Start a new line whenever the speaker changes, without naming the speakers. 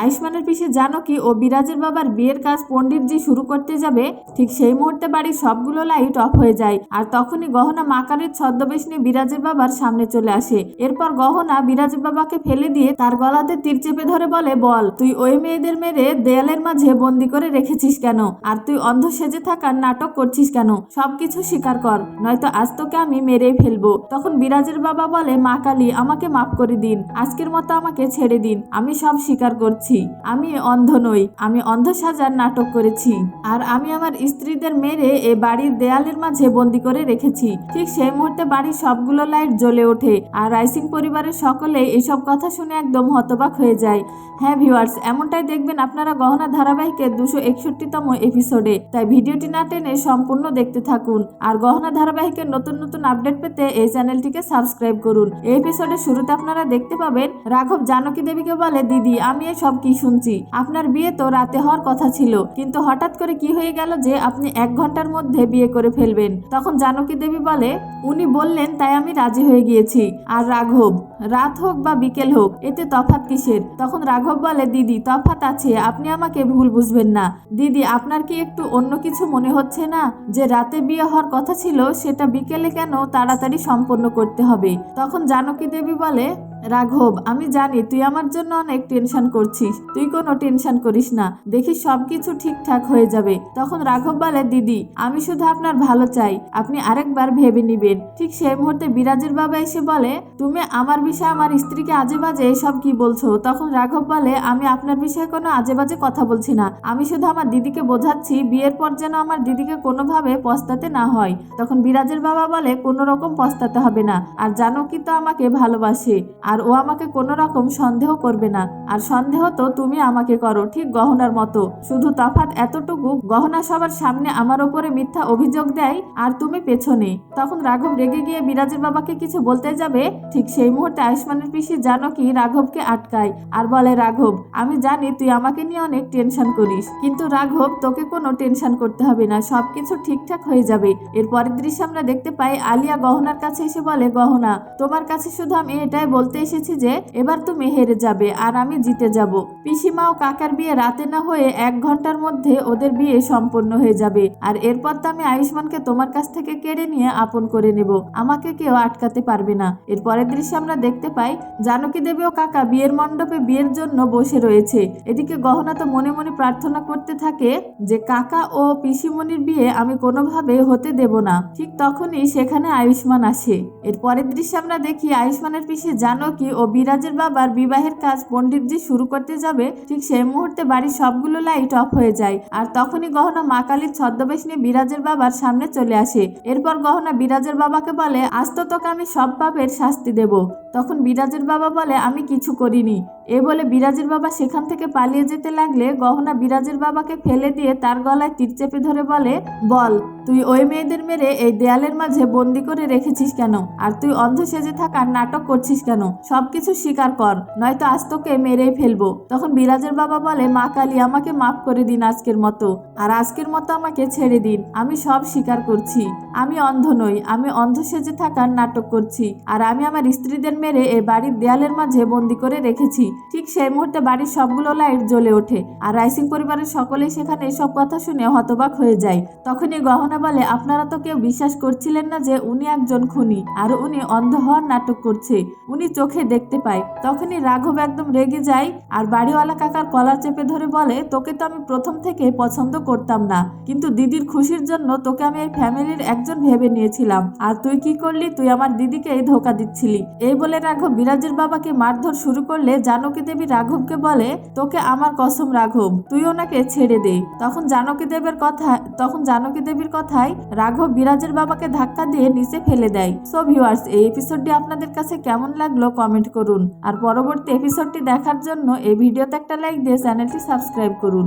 আয়ুষ্মানের পিছে জানো কি? ও বিরাজের বাবার বিয়ের কাজ পণ্ডিতজি শুরু করতে যাবে, ঠিক সেই মুহূর্তে বাড়ির সবগুলো লাইট অফ হয়ে যায় আর তখনই গহনা মা কালীর ছদ্মবেশ নিয়ে বিরাজের বাবার সামনে চলে আসে। এরপর গহনা বিরাজের বাবাকে ফেলে দিয়ে তার গলাতে তীর চেপে ধরে বলে, বল, তুই ওই মেয়েদের মেরে দেয়ালের মাঝে বন্দি করে রেখেছিস কেন? আর তুই অন্ধ সেজে থাকার নাটক করছিস কেন? সবকিছু স্বীকার কর, নয়তো আজ তোকে আমি মেরেই ফেলব। তখন বিরাজের বাবা বলে, মা কালী, আমাকে মাফ করে দিন। আজকের মতো আমাকে ছেড়ে দিন। আমি সব স্বীকার করছি। আমি অন্ধ নই, আমি অন্ধ সাজার নাটক করেছি। আর আমি আমার স্ত্রীদের মেরে এ বাড়ির দেয়ালের মাঝে বন্দি করে রেখেছি। ঠিক সেই মুহূর্তে বাড়ির সবগুলো লাইট জ্বলে ওঠে আর রাইসিং পরিবারের সকলে এসব কথা শুনে একদম হতবাক হয়ে যায়। হ্যাঁ ভিউয়ার্স, এমনটাই দেখবেন আপনারা গহনা ধারাবাহিকের দুশো একষট্টিতম এপিসোডে। তাই ভিডিওটি না টেনে সম্পূর্ণ দেখতে থাকুন। আর গহনা ধারাবাহিকের নতুন নতুন আপডেট পেতে এই চ্যানেলটিকে সাবস্ক্রাইব করুন। এই এপিসোডের শুরুতে আপনারা দেখতে পাবেন রাঘব, জানকী দেবীকে বলে, দিদি, আমি এসব কি শুনছি। আপনার বিয়ে তো রাতে হওয়ার কথা ছিল। কিন্তু হঠাৎ করে কি হয়ে গেল যে আপনি এক ঘণ্টার মধ্যে বিয়ে করে ফেলবেন? তখন জানকী দেবী বলে, উনি বললেন তাই আমি রাজি হয়ে গিয়েছি। আর রাঘব, রাত হোক বা বিকেল হোক, এতে তফাৎ কিসের? তখন রাঘব বলে, দিদি, তফাৎ আছে। আপনি আমাকে ভুল বুঝবেন না। দিদি, আপনার কি একটু অন্য কিছু মনে হচ্ছে না? যে রাতে বিয়ে হওয়ার কথা ছিল, সেটা বিকেলে কেন তাড়াতাড়ি সম্পন্ন করতে হবে? তখন জানকী দেবী বলে রাঘব, আমি জানি তুই আমার জন্য অনেক টেনশন করছিস। তুই কোনো টেনশন করিস না। দেখি সবকিছু ঠিকঠাক হয়ে যাবে। তখন রাঘব বলে, দিদি, আমি শুধু আপনার ভালো চাই। আপনি আরেকবার ভেবে নিবেন। ঠিক সেই মুহূর্তে বিরাজের বাবা এসে বলে, তুমি আমার বিষয়ে আমার স্ত্রীকে আজে বাজে এসব কি বলছো? তখন রাঘব বলে, আমি আপনার বিষয়ে কোনো আজে বাজে কথা বলছি না। আমি শুধু আমার দিদিকে বোঝাচ্ছি, বিয়ের পর যেন আমার দিদিকে কোনোভাবে পস্তাতে না হয়। তখন বিরাজের বাবা বলে, কোনো রকম পস্তাতে হবে না। আর জানো কি তো আমাকে ভালোবাসে। আর ও আমাকে কোনো রকম সন্দেহ করবে না। আর সন্দেহ তো তুমি আমাকে করো, ঠিক গহনার মতো। শুধু তফাৎ এতটুকু, গহনা সবার সামনে আমার ওপরে মিথ্যা অভিযোগ দেয় আর তুমি পেছনে। তখন রাঘব রেগে গিয়ে বিরাজের বাবাকে কিছু বলতে যাবে, ঠিক সেই মুহূর্তে আয়ুষ্মানের পিসি জানো কি রাঘবকে আটকায় আর বলে, রাঘব, আমি জানি তুই আমাকে নিয়ে অনেক টেনশন করিস, কিন্তু রাঘব, তোকে কোনো টেনশন করতে হবে না, সবকিছু ঠিকঠাক হয়ে যাবে। এর পরের দৃশ্য আমরা দেখতে পাই আলিয়া গহনার কাছে এসে বলে, গহনা, তোমার কাছে শুধু আমি এটাই বলতে এসেছি যে, এবার তুমি হেরে যাবে আর আমি জিতে যাব। পিসিমা ও কাকার বিয়ে রাতে না হয়ে এক ঘণ্টার মধ্যে ওদের বিয়ে সম্পন্ন হয়ে যাবে। আর এরপর তো আমি আয়ুষ্মানকে তোমার কাছ থেকে কেড়ে নিয়ে আপন করে নেব। আমাকে কেউ আটকাতে পারবে না। এর পরের দৃশ্যে আমরা দেখতে পাই জানকী দেবী ও কাকা বিয়ের মণ্ডপে বিয়ের জন্য বসে রয়েছে। এদিকে গহনা তো মনে মনে প্রার্থনা করতে থাকে যে, কাকা ও পিসিমণির বিয়ে আমি কোনোভাবে হতে দেব না। ঠিক তখনই সেখানে আয়ুষ্মান আসে। এর পরের দৃশ্যে আমরা দেখি আয়ুষ্মানের পিসি জানকী ও বিরাজের বাবার বিবাহের কাজ পণ্ডিতজি শুরু করতে যাবে, ঠিক সেই মুহূর্তে বাড়ির সবগুলো লাইট অফ হয়ে যায়। আর তখনই গহনা মা কালীর ছদ্মবেশ নিয়ে বিরাজের বাবার সামনে চলে আসে। এরপর গহনা বিরাজের বাবাকে বলে আস্ত তোকে আমি সব পাপের শাস্তি দেব। তখন বিরাজের বাবা বলে, আমি কিছু করিনি। এ বলে বিরাজের বাবা সেখান থেকে পালিয়ে যেতে লাগলে গহনা বিরাজের বাবাকে ফেলে দিয়ে তার গলায় তীর চেপে ধরে বলে, বল, তুই ওই মেয়েদের মেরে এই দেয়ালের মাঝে বন্দি করে রেখেছিস কেন? আর তুই অন্ধ সেজে থাকার নাটক করছিস কেন? সবকিছু স্বীকার কর, নয়তো আজ তোকে মেরেই ফেলব। তখন বিরাজের বাবা বলে, মা কালী, আমাকে মাফ করে দিন আজকের মতো। আর আজকের মতো আমাকে ছেড়ে দিন। আমি সব স্বীকার করছি। আমি অন্ধ নই, আমি অন্ধ সেজে থাকার নাটক করছি। আর আমি আমার স্ত্রীদের মেরে এই বাড়ির দেয়ালের মাঝে বন্দি করে রেখেছি। ঠিক সেই মুহূর্তে বাড়ির সবগুলো লাইট জ্বলে ওঠে আর রাইসিং পরিবারের সকলেই সেখানে এসব কথা শুনে হতবাক হয়ে যায়। তখনই গহনা বলে, আপনারা তো কেউ বিশ্বাস করছিলেন না যে উনি একজন খুনি আর উনি অন্ধ হওয়ার নাটক করছে। উনি চোখে দেখতে পায়। তখনই রাঘব একদম রেগে যায় আর বাড়িওয়ালা কাকার কলার চেপে ধরে বলে, তোকে তো আমি প্রথম থেকে পছন্দ করতাম না। কিন্তু দিদির খুশির জন্য তোকে আমি এই ফ্যামিলির একজন ভেবে নিয়েছিলাম। আর তুই কি করলি? তুই আমার দিদিকে ধোকা দিচ্ছিলি। এই বলে রাঘব বিরাজের বাবাকে মারধর শুরু করলে জানকী দেবী রাঘবকে বলে, তোকে আমার কসম রাঘব তুই ওনাকে ছেড়ে দে। তখন জানকী দেবের কথা তখন জানকী দেবীর কথায় রাঘব বিরাজের বাবাকে ধাক্কা দিয়ে নিচে ফেলে দেয়। সো ভিউয়ার্স এই এপিসোডটি আপনাদের কাছে কেমন লাগল কমেন্ট করুন। আর পরবর্তী এপিসোডটি দেখার জন্য এই ভিডিওতে একটা লাইক দিয়ে চ্যানেলটি সাবস্ক্রাইব করুন।